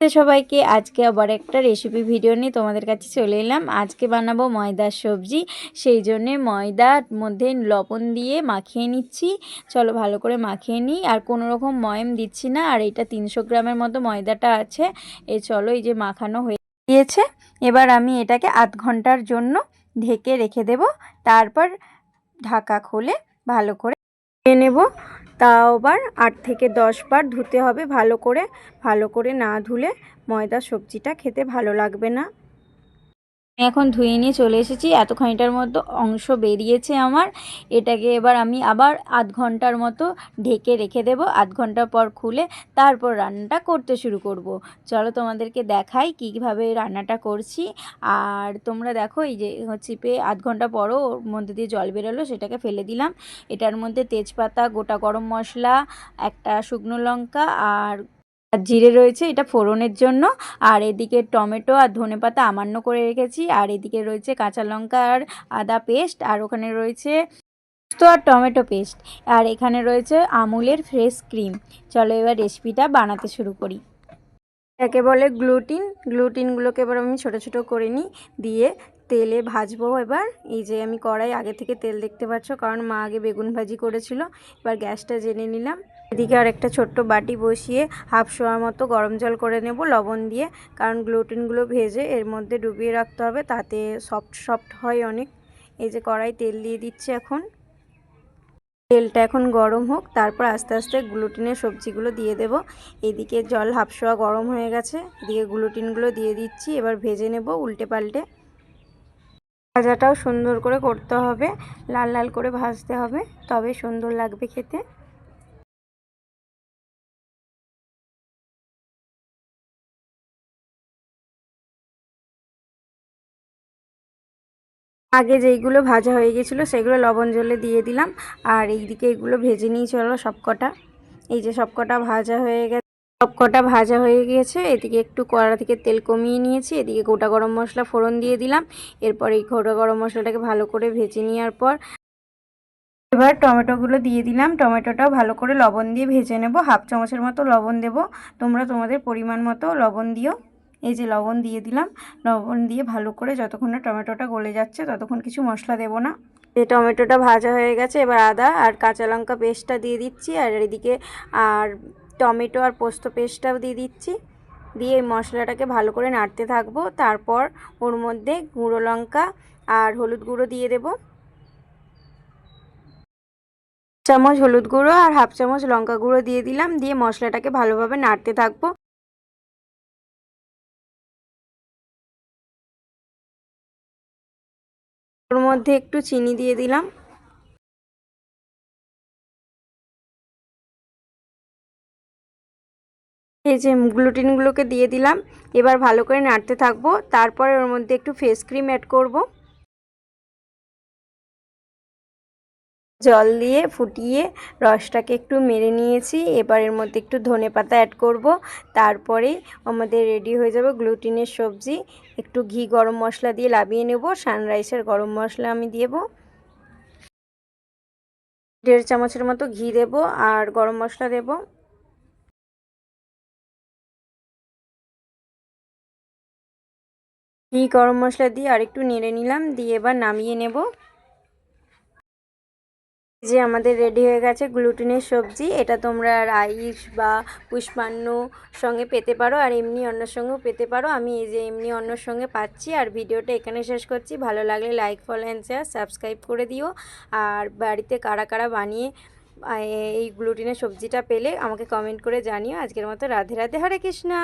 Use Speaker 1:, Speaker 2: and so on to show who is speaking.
Speaker 1: সবাইকে আজকে আবার একটা রেসিপি ভিডিও নিয়ে তোমাদের কাছে চলে এলাম। আজকে বানাবো ময়দার সবজি। সেই জন্যে ময়দার মধ্যে লবণ দিয়ে মাখিয়ে নিচ্ছি। চলো ভালো করে মাখিয়ে নিই। আর কোনো রকম ময়ম দিচ্ছি না। আর এটা তিনশো গ্রামের মতো ময়দাটা আছে। এ চলো এই যে মাখানো হয়ে গিয়েছে। এবার আমি এটাকে আধ ঘণ্টার জন্য ঢেকে রেখে দেব। তারপর ঢাকা খুলে ভালো করে নেব। তাও আবার আট থেকে দশ বার ধুতে হবে ভালো করে। ভালো করে না ধুলে ময়দা সবজিটা খেতে ভালো লাগবে না। এখন ধুয়ে নিয়ে চলে এসেছি। এতখানিটার মতো অংশ বেরিয়েছে আমার। এটাকে এবার আমি আবার আধ ঘণ্টার মতো ঢেকে রেখে দেব। আধ ঘণ্টা পর খুলে তারপর রান্নাটা করতে শুরু করব। চলো তোমাদেরকে দেখাই কীভাবে রান্নাটা করছি। আর তোমরা দেখো, এই যে হচ্ছে চিপে আধ ঘণ্টা পরও ওর মধ্যে দিয়ে জল বেরোলো, সেটাকে ফেলে দিলাম। এটার মধ্যে তেজপাতা, গোটা গরম মশলা, একটা শুকনো লঙ্কা আর আর জিরে রয়েছে, এটা ফোড়নের জন্য। আর এদিকে টমেটো আর ধনেপাতা আমান্য করে রেখেছি। আর এদিকে রয়েছে কাঁচা লঙ্কা আর আদা পেস্ট। আর ওখানে রয়েছে তো আর টমেটো পেস্ট। আর এখানে রয়েছে আমুলের ফ্রেশ ক্রিম। চলো এবার রেসিপিটা বানাতে শুরু করি। একে বলে গ্লুটিন। গ্লুটিনগুলোকে এবার আমি ছোট ছোট করে নিই। দিয়ে তেলে ভাজবো এবার। এই যে আমি কড়াই আগে থেকে তেল দেখতে পাচ্ছ, কারণ মা আগে বেগুন ভাজি করেছিল। এবার গ্যাসটা জেনে নিলাম। এদিকে আর একটা ছোট্ট বাটি বসিয়ে হাফ শোয়ার মতো গরম জল করে নেব লবণ দিয়ে, কারণ গ্লুটিনগুলো ভেজে এর মধ্যে ডুবিয়ে রাখতে হবে, তাতে সফট সফট হয় অনেক। এই যে কড়াই তেল দিয়ে দিচ্ছে এখন। তেলটা এখন গরম হোক, তারপর আস্তে আস্তে গ্লুটিনের সবজিগুলো দিয়ে দেব। এদিকে জল হাফশোয়া গরম হয়ে গেছে, এদিকে গ্লুটিনগুলো দিয়ে দিচ্ছি, এবার ভেজে নেব উল্টে পাল্টে। ভাজাটাও সুন্দর করে করতে হবে, লাল লাল করে ভাজতে হবে, তবে সুন্দর লাগবে খেতে। আগে যেইগুলো ভাজা হয়ে গেছিল, সেগুলো লবণ জলে দিয়ে দিলাম। আর এইদিকে এগুলো ভেজে নিয়ে চলো সবকটা। এই যে সবকটা ভাজা হয়ে গেছে, সবকটা ভাজা হয়ে গিয়েছে এদিকে একটু কড়া থেকে তেল কমিয়ে নিয়েছি। এদিকে গোটা গরম মশলা ফোড়ন দিয়ে দিলাম। এরপর এই গোটা গরম মশলাটাকে ভালো করে ভেজে নেওয়ার পর এবার টমেটোগুলো দিয়ে দিলাম। টমেটোটাও ভালো করে লবণ দিয়ে ভেজে নেব। হাফ চামচের মতো লবণ দেব। তোমরা তোমাদের পরিমাণ মতো লবণ দিও। এই যে লবণ দিয়ে দিলাম। লবণ দিয়ে ভালো করে যতক্ষণ না টমেটোটা গলে যাচ্ছে ততক্ষণ কিছু মশলা দেব না। এই টমেটোটা ভাজা হয়ে গেছে, এবার আদা আর কাঁচা লঙ্কা পেস্টটা দিয়ে দিচ্ছি, আর এদিকে আর টমেটো আর পোস্ত পেস্টটাও দিয়ে দিচ্ছি। দিয়ে এই মশলাটাকে ভালো করে নাড়তে থাকব, তারপর ওর মধ্যে গুঁড়ো লঙ্কা আর হলুদ গুঁড়ো দিয়ে দেব। চামচ হলুদ গুঁড়ো আর হাফ চামচ লঙ্কা গুঁড়ো দিয়ে দিলাম, দিয়ে মশলাটাকে ভালোভাবে নাড়তে থাকব। ওর মধ্যে একটু চিনি দিয়ে দিলাম। এই যে গ্লুটিনগুলোকে দিয়ে দিলাম। এবার ভালো করে নাড়তে থাকব। তারপরে ওর মধ্যে একটু ফেস ক্রিম অ্যাড করব। জল দিয়ে ফুটিয়ে রসটাকে একটু মেরে নিয়েছি। এবার এর মধ্যে একটু ধনে পাতা অ্যাড করব। তারপরে আমাদের রেডি হয়ে যাবে গ্লুটিনের সবজি। একটু ঘি গরম মশলা দিয়ে লাভিয়ে নেব। সানরাইসের গরম মশলা আমি দেব। দেড় চামচের মতো ঘি দেব আর গরম মশলা দেব। ঘি গরম মশলা দিয়ে আরেকটু নেড়ে নিলাম। দিয়ে এবার নামিয়ে নেব। যে আমাদের রেডি হয়ে গেছে গ্লুটিনের সবজি, এটা তোমরা রাইস বা পুষ্পান্ন সঙ্গে পেতে পারো আর এমনি অন্যর সঙ্গেও পেতে পারো। আমি এই যে এমনি অন্যর সঙ্গে পাচ্ছি আর ভিডিওটা এখানে শেষ করছি। ভালো লাগলে like follow and share subscribe করে দিও। আর বাড়িতে কারা কারা বানিয়ে এই গ্লুটিনের সবজিটা পেলে আমাকে কমেন্ট করে জানিও। আজকের মতো রাধে রাধে, হরে কৃষ্ণা।